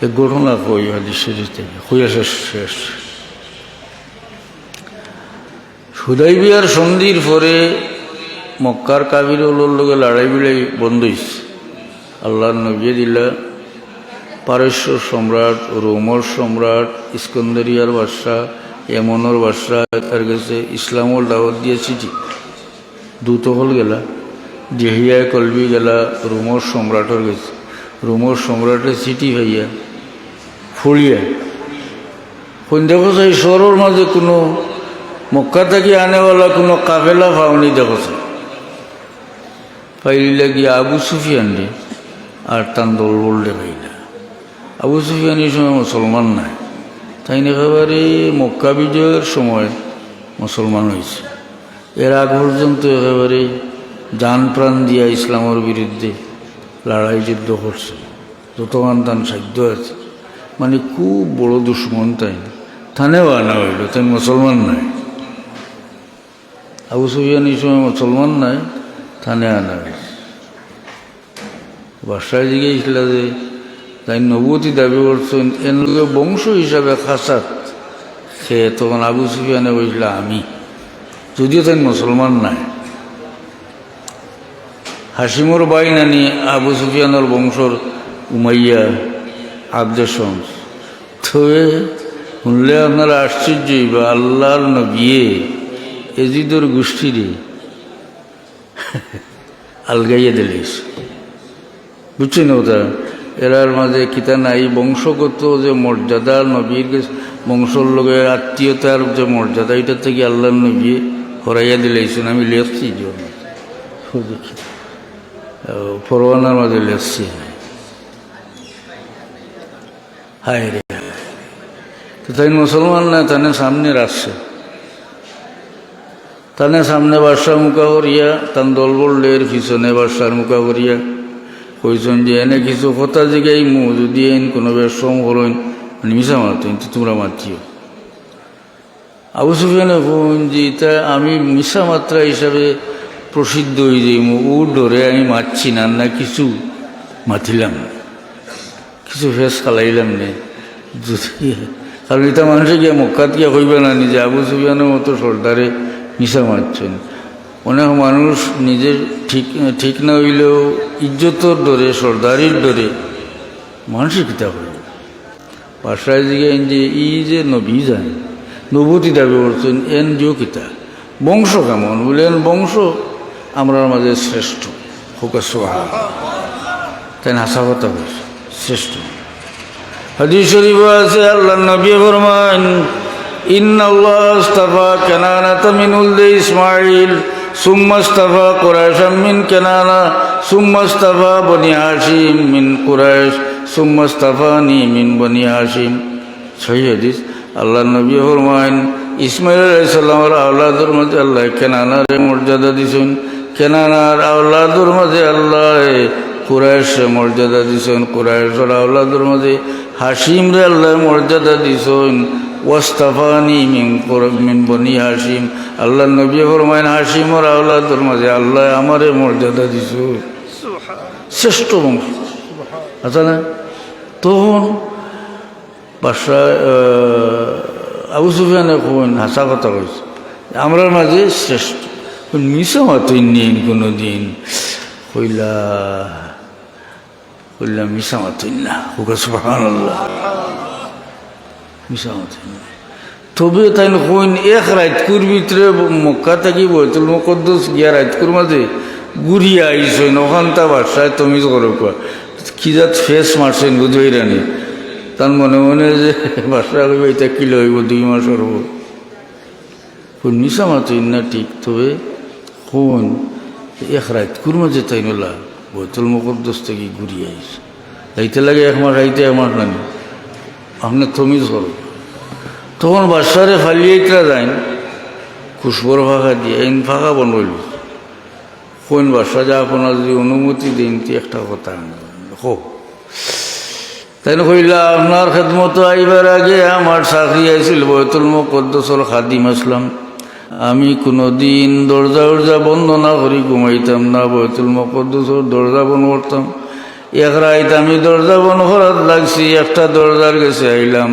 ঘটনা কই হাদিস শরীফ থেকে হইয়া শেষ হুদাইবিয়ার সন্ধির পরে মক্কার কাবির লগে লড়াই বিড়াই বন্ধ হয়েছে আল্লাহ নবিয়ে দিলা পারস্য সম্রাট রোমর সম্রাট ইস্কন্দরিয়ার বাদশাহ এমনর বাদশাহ তার কাছে ইসলামর দাওয়াত দিয়ে চিঠি দূত হল গেলা জেহিয়া কলবি গেলা রোমর সম্রাটের গেছে রোমর সম্রাটের চিঠি ভাইয়া। ফুড়িয়া ফোন দেখো এই শহরের মাঝে কোনো মক্কা থেকে আনেওয়ালা কোনো কাফেলা পাওনি দেখো পাইলে গিয়ে আবু সুফিয়ান রে, আর তান দল বললে পাইলা আবু সুফিয়ান এই সময় মুসলমান নাই। তাই একেবারে মক্কা বিজয়ের সময় মুসলমান হয়েছে। এর আগ পর্যন্ত একেবারে যান প্রাণ দিয়া ইসলামের বিরুদ্ধে লড়াই যুদ্ধ করছে। যতক্ষণ তান সাধ্য আছে। মানে খুব বড় দুশ্মন তাই। থানেও আনা হইল, তাই মুসলমান নাই। আবু সুফিয়ান এই সময় মুসলমান নাই, থানে আনা হয়েছে। বাসায় জিজ্ঞেসছিল যে, তাই নবতী দাবি করছেন এর বংশ হিসাবে খাসাত। সে তখন আবু সুফিয়ানে বলছিল আমি। যদিও তাই মুসলমান নাই। হাসিমর বাই নানি আবু সুফিয়ানোর বংশর উমাইয়া আব্দের শমস। তো শুনলে আপনারা আশ্চর্যই বা আল্লাহর নবিয়ে এজিদর গোষ্ঠীরে আলগাইয়া দিলিস। বুঝছেন ওটা এরার মাঝে কিতা নাই, বংশগত যে মর্যাদা, নবীর বংশর লগে আত্মীয়তার যে মর্যাদা এটা থেকে আল্লাহ নবী হরাইয়া দিলেছেন আমি লেখছি জন্য পরোয়ানার মাঝে লেখছি। হায় রে। তো তাই মুসলমান না তানে সামনে রাখছে তানে সামনে বাদশাহ মুখা করিয়া তান দল বললের পিছনে বাদশার মুখা করিয়া কইছেন যে, এনে কিছু কথা জিগাই মু, যদি এন কোনো বেশম হলেন মানে মিশা মারতেন তো তোমরা মারছিও আবু সুফিয়ানে ফোন যে, তা আমি মিশা মাত্রা হিসাবে প্রসিদ্ধ হয়ে মু ও ডরে আমি মারছি না না কিছু। মাতিলাম। কিছু ফেস খালাইলাম নে। কারণ এটা মানুষে গিয়ে মক্কাত গিয়ে হইবে না, নিজে আবু সুফিয়ানের মতো সর্দারে মিশা মারছেন। অনেক মানুষ নিজের ঠিক ঠিক না হইলেও ইজ্জতর ডরে, সর্দারির ডরে মানুষের কিতাব হইল? বাসায় দিকে যে ই যে নবী যায় নবতী দাবি করছেন এন জিও কিতা? বংশ কেমন? বললেন বংশ আমরার মাঝে শ্রেষ্ঠ। হোকা সোহা তাই হাসা কথা শ্রেষ্ঠ। হাদিস শরীফ আছে আল্লাহ নবী ফরমান মিন উলদি ইসমাঈল, সুম্মা ইস্তাফা কুরাইশাম মিন কানানা, সুম্মা ইস্তাফা বনি হাশিম মিন কুরাইশ, সুম্মা ইস্তাফানি মিন বনি হাশিম। সহি হাদিস। আল্লাহ নবী ফরমান ইসমাইল আলাইহিস সালামের মধ্যে আল্লাহ কেনানার মর্যাদা দিছেন। কেনানার আওলাদের মধ্যে আল্লাহ, কুরাইশ মর্যাদা দিছেন, কুরাইশের আওলাদের মধ্যে হাসিম রে আল্লাহ মর্যাদা দিছেন। ওয়াস্তাফানি হাসিম আল্লাহ নবী ফরমাইন হাসিমর আওলাদের মাঝে আল্লাহ আমারে মর্যাদা দিছ শ্রেষ্ঠ বংশ। আচ্ছা না? তখন বাসা আবু সুফিয়ানে কোন হাসা কথা কইছে। আমরার মাঝে শ্রেষ্ঠ। মিশা মাতই নেই কোনো দিন কইলা কইলা মিশা মাতই না হুকা সুবাহান আল্লাহ মিশা মাতই না তবে তাই কইন, এক রাতকুর ভিতরে মক্কা থাকি বৈতুল মকদ্দস গিয়া রাতকুর মাঝে ঘুরিয়া আইসইন, ওখান তা বাসায় তুমি করো কোয়া। কি যাত ফেস মারছেন বুঝই রানি তার মনে মনে যে বাসা হইব, এটা কিলো হইব দুই মাস হইব। কোন মিশা মাতই না ঠিক তবে কোন এক রাতকুর মাঝে তাই নলা বৈতুল মকদ্দস থেকে ঘুরিয়ে আইস। যাইতে লাগে এক মাস আইতে এক মাস নানি। আপনি থমিজ করো। তখন বাসারে ফালিয়েইতরা যাইন খুশবর ফাঁকা দিয়ে আইন ফাঁকা বনইল কোন বাসা যা আপনার যদি অনুমতি দিন একটা কথা হো তাই কইলা, আপনার খেদমত আইবার আগে আমার চাকরি আইছিল বয়তুল মকদ্দসর খাদিম আসলাম। আমি কোনো দিন দরজা উরজা বন্ধ না করি, ঘুমাইতাম না বয়তুল মকদ্দসর দরজা বন্ধ করতাম। এক রাইত আমি দরজা বন করার লাগছি, একটা দরজার কাছে আইলাম।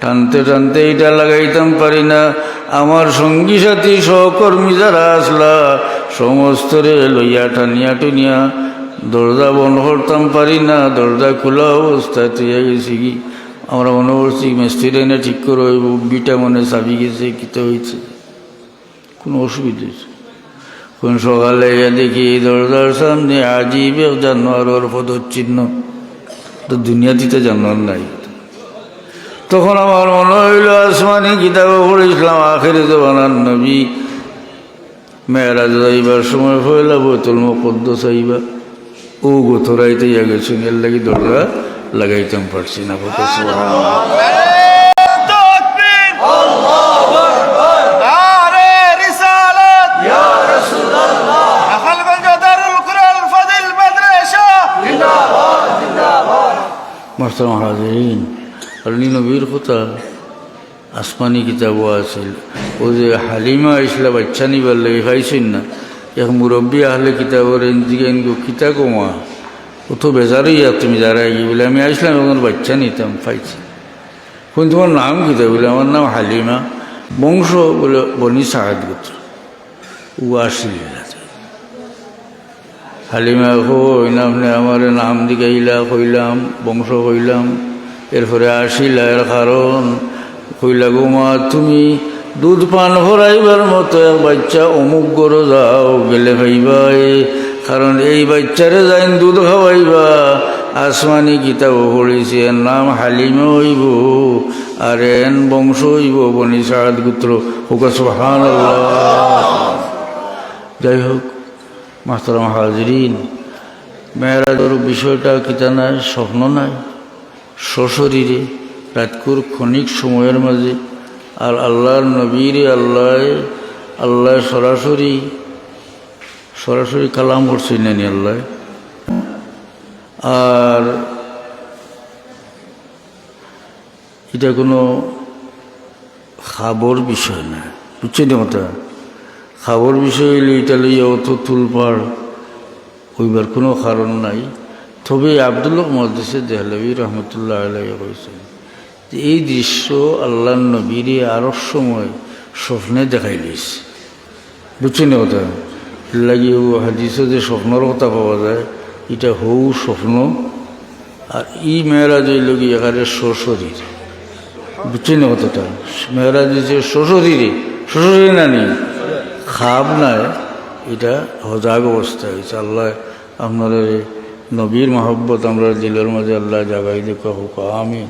টানতে টানতে এটা লাগাইতাম পারি না। আমার সঙ্গী সাথী সহকর্মী যারা আসলা, সমস্তরে লইয়া টানিয়া টুনিয়া দরজা বন্ধ করতাম পারি না। দরজা খোলা অবস্থায় তুই গেছি কি? আমরা মনে করছি, মিস্ত্রি ঠিক করে বিটা মনে চাবি গেছে, কিতে হয়েছে কোনো অসুবিধা কোন সকালে দেখি দরজার সামনে আজীব জানোয়ার পদচিহ্ন তো দুনিয়াতিতে জানোয়ার নাই। তখন আমার মনে হইল, আসমানি কিতাবে পড়েছিলাম, আখেরে জবানার নবী। মেয়েরাজ যাইবার সময় হইলা, বোতল মকদ্দ চাইবা ও গোথরাইতে গেছেন এর লাগি দরজা লাগাইতাম পারছি না মাস্টার হাজিরিন আলী নবীর কথা, আসমানি কিতাবও আছিল ও যে হালিমা আইসলা বাচ্চা নিবার লাগে পাইছেন না, এক মুরব্বী আহলে কিতাবর দিকে কিতা কমা ও তো বেজারই আর তুমি যারা গিয়ে বলে, আমি আসলাম এখন বাচ্চা নিতাম পাইছি কোন তোমার নাম কিতা বলে? আমার নাম হালিমা বংশ বলে বনি সাহাদ গোত্র। ও আসিল হালিমা হইলাম নে আমার নাম দিকাইলা কইলাম বংশ কইলাম এরপরে আসিলা, এর কারণ কইলা, গো মা, তুমি দুধ পান ভরাইবার মতো এক বাচ্চা অমুক গরো যাও গেলে ভাইবা এ। কারণ এই বাচ্চারে যাইন দুধ খাওয়াইবা। আসমানি কিতাব পড়েছি এর নাম হালিমে হইব, আর এন বংশ হইব বনি সাদ গুত্র। হুকা যাই হোক মাস্টারাম হাজরিন মেয়েরাজের বিষয়টা কিতা নাই, স্বপ্ন নাই। সশরীরে রাতকুর ক্ষণিক সময়ের মাঝে আর আল্লাহর নবীর আল্লাহ আল্লাহ সরাসরি সরাসরি কালাম করছেন নানি আল্লাহ। আর এটা কোনো খাবর বিষয় না, বুঝছেন ওটা খাবর বিষয় এটা লইয়া অত তুলপার হইবার কোনো কারণ নাই। তবে আবদুল্লাহ মহাদেশে দেহলবী রহমতুল্লাহ আলাই কইছেন যে, এই দৃশ্য আল্লাহ নবীর আরও সময় স্বপ্নে দেখাই লইছে বুঝছেন কথা? লাগি ও হাদিসে যে স্বপ্নর কথা পাওয়া যায়, এটা হৌ স্বপ্ন আর ই মেয়েরাজ কি এখানে শ্বশরীর বুঝছেন কথাটা? মেয়েরাজ যে শ্বশরীরে শ্বশরীর না নেই। খাব নাই, এটা হজাগ অবস্থা হয়েছে। আল্লাহ আপনাদের নবীর মহব্বত আমরা দিলের মাঝে আল্লাহ জাগাই দেখো হোক আমি